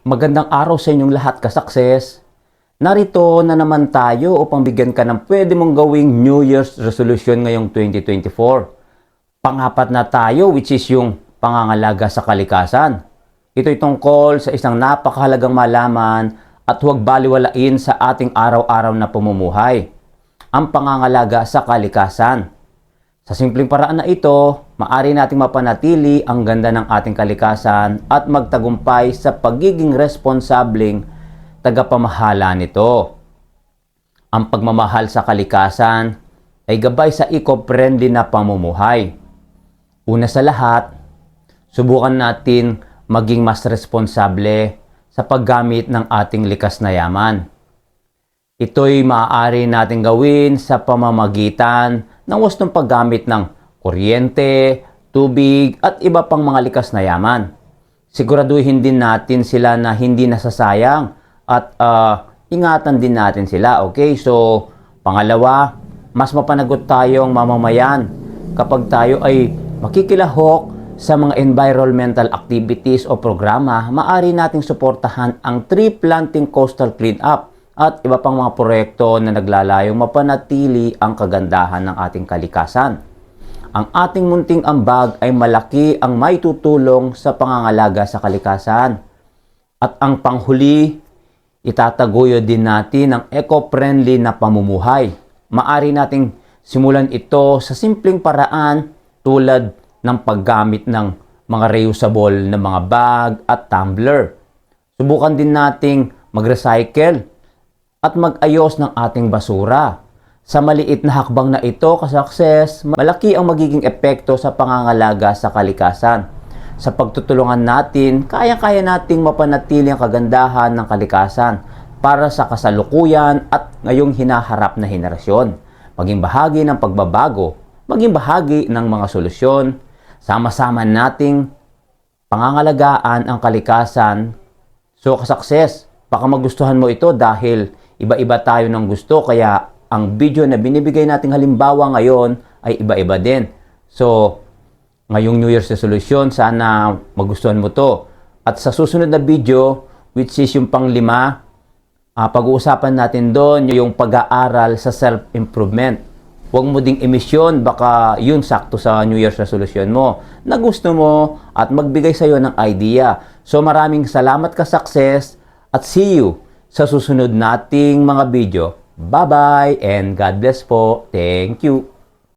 Magandang araw sa inyong lahat ka-success. Narito na naman tayo upang bigyan ka ng pwede mong gawing New Year's resolution ngayong 2024. Pangapat na tayo which is yung pangangalaga sa kalikasan. Ito'y tungkol sa isang napakahalagang malaman at huwag baliwalain sa ating araw-araw na pamumuhay. Ang pangangalaga sa kalikasan. Sa simpleng paraan na ito, maari nating mapanatili ang ganda ng ating kalikasan at magtagumpay sa pagiging responsableng tagapamahala nito. Ang pagmamahal sa kalikasan ay gabay sa eco-friendly na pamumuhay. Una sa lahat, subukan natin maging mas responsable sa paggamit ng ating likas na yaman. Ito'y maaari natin gawin sa pamamagitan ng wastong paggamit ng kuryente, tubig at iba pang mga likas na yaman. Siguraduhin din natin sila na hindi nasasayang at ah, ingatan din natin sila. Okay, so pangalawa, mas mapanagot tayong mamamayan kapag tayo ay makikilahok sa mga environmental activities o programa, maaari nating suportahan ang tree planting coastal cleanup at iba pang mga proyekto na naglalayong mapanatili ang kagandahan ng ating kalikasan. Ang ating munting ambag ay malaki ang may tutulong sa pangangalaga sa kalikasan. At ang panghuli, itataguyod din natin ang eco-friendly na pamumuhay. Maari nating simulan ito sa simpleng paraan tulad ng paggamit ng mga reusable na mga bag at tumbler. Subukan din nating mag-recycle at mag-ayos ng ating basura. Sa maliit na hakbang na ito, kasukses, malaki ang magiging epekto sa pangangalaga sa kalikasan. Sa pagtutulungan natin, kaya-kaya nating mapanatili ang kagandahan ng kalikasan para sa kasalukuyan at ngayong hinaharap na henerasyon. Maging bahagi ng pagbabago, maging bahagi ng mga solusyon, sama-sama nating pangangalagaan ang kalikasan. So, kasukses, baka magustuhan mo ito dahil iba-iba tayo ng gusto kaya ang video na binibigay nating halimbawa ngayon ay iba-iba din. So, ngayong New Year's resolution, sana magustuhan mo to. At sa susunod na video, which is yung panglima, ah, pag-uusapan natin doon yung pag-aaral sa self-improvement. Huwag mo ding emisyon, baka yun sakto sa New Year's resolution mo na gusto mo at magbigay sa'yo ng idea. So maraming salamat ka success at see you sa susunod nating mga video. Bye-bye and God bless po. Thank you.